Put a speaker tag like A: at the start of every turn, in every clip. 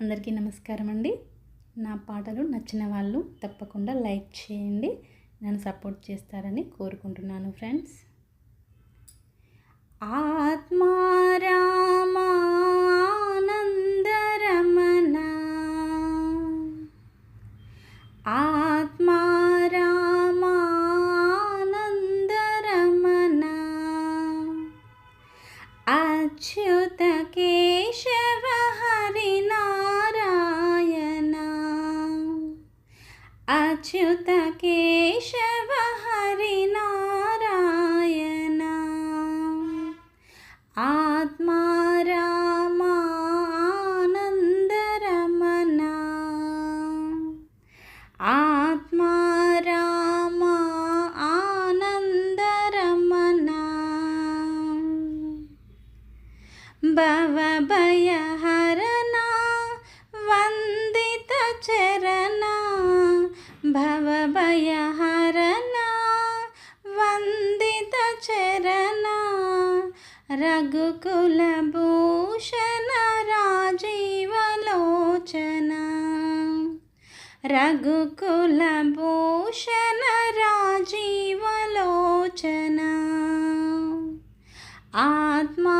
A: అందరికీ నమస్కారం అండి. నా పాటలు నచ్చిన వాళ్ళు తప్పకుండా లైక్ చేయండి. నన్ను సపోర్ట్ చేస్తారని కోరుకుంటున్నాను ఫ్రెండ్స్. ఆత్మారామానందరమణ. ఆత్మారామానందరమణ. అచ్యుత अच्युत केशव हरिनारायण आत्मा रामानन्दरमना आत्मा रामा आनन्दरमना भवभयः भवभयहरना रघुकुलभूषण चरना रघुकुलबोषनराजीवलोचना रघुकुलबोषनराजीवलोचना आत्मा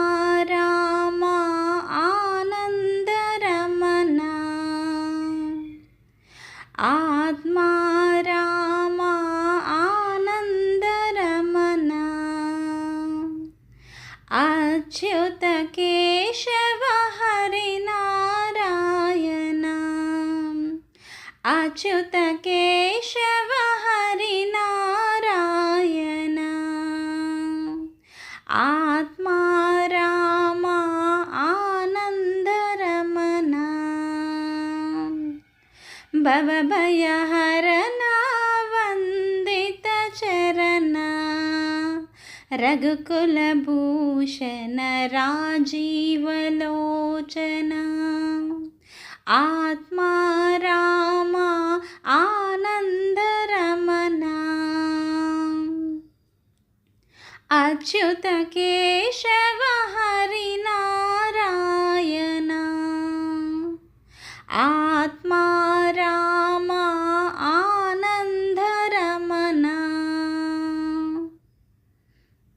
A: रामा आनन्दरमना आत्मा अच्युत केशव हरि नारायण। अच्युत केशवा हरि आत्मा राम आनन्द भवभयहरना वन्दितचर रघुकुलभूषण रघुकुलभूषणराजीवलोचना आत्मा रामा आनन्दरमना। अच्युतकेशव हरिना